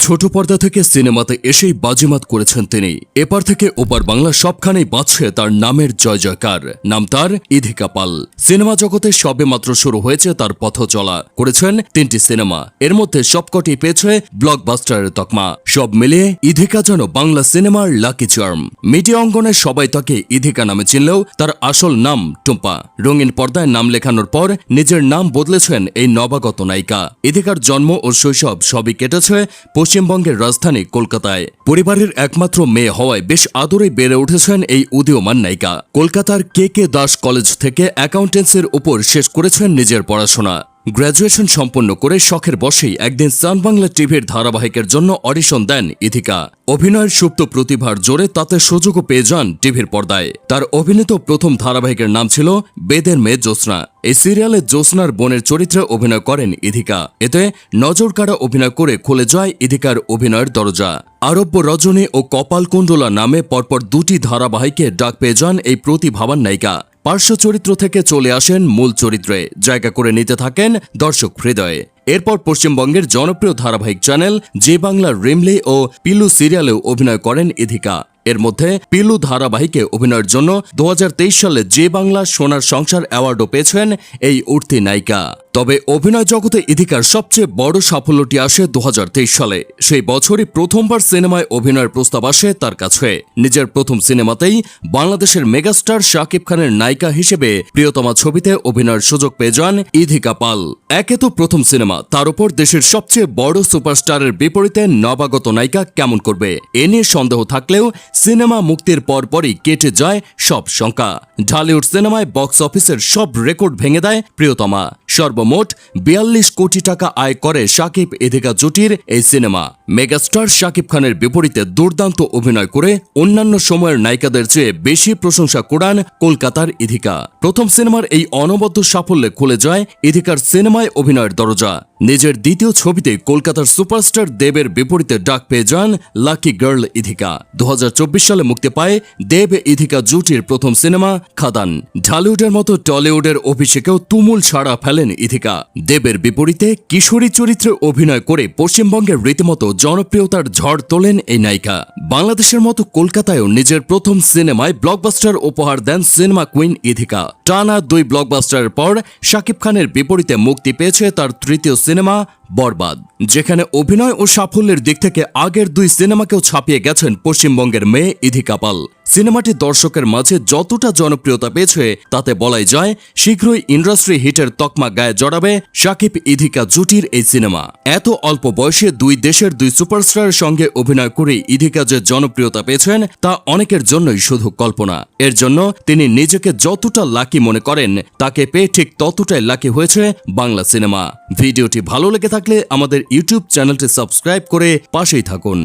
ছোট পর্দা থেকে সিনেমাতে এসেই বাজিমাত করেছেন তিনি। এপার থেকে ওপার বাংলা সবখানেই বাজছে তার নামের জয় জয়কার নাম তার ইধিকা পাল। সিনেমা জগতে সবে মাত্র শুরু হয়েছে তার পথ চলা। করেছেন তিনটি সিনেমা। এর মধ্যে সবকটি পেয়েছে ব্লকবাস্টারের তকমা। সব মিলিয়ে ইধিকা যেন বাংলা সিনেমার লাকি চার্ম। মিডিয়া অঙ্গনে সবাই তাকে ইধিকা নামে চিনলেও তার আসল নাম টুম্পা। রঙিন পর্দায় নাম লেখানোর পর নিজের নাম বদলেছেন এই নবাগত নায়িকা। ইধিকার জন্ম ও শৈশব সবই কেটেছে পশ্চিমবঙ্গের রাজধানী কলকাতায়। পরিবারের একমাত্র মেয়ে হওয়ায় বেশ আদরে বেড়ে উঠেছেন এই উদীয়মান নায়িকা। কলকাতার কে কে দাস কলেজ থেকে অ্যাকাউন্টেন্সির উপর শেষ করেছেন নিজের পড়াশোনা। গ্র্যাজুয়েশন সম্পন্ন করে শখের বসেই একদিন সান বাংলা টিভির ধারাবাহিকের জন্য অডিশন দেন ইথিকা। অভিনয়ের সুপ্ত প্রতিভার জোরে তাতে সুযোগও পেয়ে যান টিভির পর্দায়। তার অভিনীত প্রথম ধারাবাহিকের নাম ছিল বেদের মেয়ে জ্যোৎস্না। এই সিরিয়ালে জ্যোৎস্নার বোনের চরিত্রে অভিনয় করেন ইধিকা এতে নজর কাড়া অভিনয় করে খুলে যায় ইধিকার অভিনয়ের দরজা। আরব্য রজনী ও কপালকুণ্ডলা নামে পরপর দুটি ধারাবাহিকে ডাক পেয়ে যান এই প্রতিভাবান নায়িকা। পার্শ্ব চরিত্র থেকে চলে আসেন মূল চরিত্রে। জায়গা করে নিতে থাকেন দর্শক হৃদয়ে। এরপর পশ্চিমবঙ্গের জনপ্রিয় ধারাবাহিক চ্যানেল, জে বাংলার রিমলি ও পিলু সিরিয়ালেও অভিনয় করেন ইধিকা। এর মধ্যে পিলু ধারাবাহিকে অভিনয়ের জন্য দু হাজার তেইশ সালে যে বাংলা সোনার সংসার অ্যাওয়ার্ডও পেয়েছেন এই উঠতি নায়িকা। তবে অভিনয় জগতে ইধিকার সবচেয়ে বড় সাফল্যটি আসে দু হাজার তেইশ সালে। সেই বছরই প্রথমবার সিনেমায় অভিনয়ের প্রস্তাব আসে তার কাছে। নিজের প্রথম সিনেমাতেই বাংলাদেশের মেগাস্টার শাকিব খানের নায়িকা হিসেবে প্রিয়তমা ছবিতে অভিনয়ের সুযোগ পেয়ে যান ইধিকা পাল। একে তো প্রথম সিনেমা, তার উপর দেশের সবচেয়ে বড় সুপারস্টারের বিপরীতে নবাগত নায়িকা কেমন করবে? এ নিয়ে সন্দেহ থাকলেও সিনেমা মুক্তির পরপরই কেটে যায় সব শঙ্কা। ঢালিউড সিনেমায় বক্স অফিসের সব রেকর্ড ভেঙে দেয় প্রিয়তমা। সর্বমোট বিয়াল্লিশ কোটি টাকা আয় করে শাকিব এদিকা জুটির এই সিনেমা। মেগাস্টার শাকিব খানের বিপরীতে দুর্দান্ত অভিনয় করে অন্যান্য সময়ের নায়িকাদের চেয়ে বেশি প্রশংসা কুড়ান কলকাতার ইধিকা প্রথম সিনেমার এই অনবদ্য সাফল্যে খুলে যায় ইধিকার সিনেমায় অভিনয়ের দরজা। নিজের দ্বিতীয় ছবিতে কলকাতার সুপারস্টার দেবের বিপরীতে ডাক পেয়ে যান লাকি গার্ল ইধিকা দু হাজার চব্বিশ সালে মুক্তি পায় দেব ইধিকা জুটির প্রথম সিনেমা খাদান। ঢালিউডের মতো টলিউডের অভিষেকেও তুমুল সাড়া ফেলেন ইধিকা দেবের বিপরীতে কিশোরী চরিত্রে অভিনয় করে পশ্চিমবঙ্গের রীতিমতো জনপ্রিয়তার ঝড় তোলেন এই নায়িকা। বাংলাদেশের মতো কলকাতায়ও নিজের প্রথম সিনেমায় ব্লকবাস্টার উপহার দেন সিনেমা কুইন ইথিকা। টানা দুই ব্লকবাস্টারের পর শাকিব খানের বিপরীতে মুক্তি পেয়েছে তার তৃতীয় সিনেমা বরবাদ, যেখানে অভিনয় ও সাফল্যের দিক থেকে আগের দুই সিনেমাকেও ছাপিয়ে গেছেন পশ্চিমবঙ্গের মেয়ে ইধিকা পাল সিনেমাটি দর্শকের মাঝে যতটা জনপ্রিয়তা পেয়েছে, তাতে বলাই যায়, শীঘ্রই ইন্ডাস্ট্রি হিটের তকমা গায়ে জড়াবে শাকিব ইধিকা জুটির এই সিনেমা। এত অল্প বয়সে দুই দেশের দুই সুপারস্টারের সঙ্গে অভিনয় করে ইধিকা যে জনপ্রিয়তা পেয়েছেন, তা অনেকের জন্যই শুধু কল্পনা। এর জন্য তিনি নিজেকে যতটা লাকি মনে করেন, তাকে পেয়ে ঠিক ততটাই লাকি হয়েছে বাংলা সিনেমা। ভিডিওটি ভালো লেগে থাকলে আমাদের ইউটিউব চ্যানেলটি সাবস্ক্রাইব করে পাশেই থাকুন।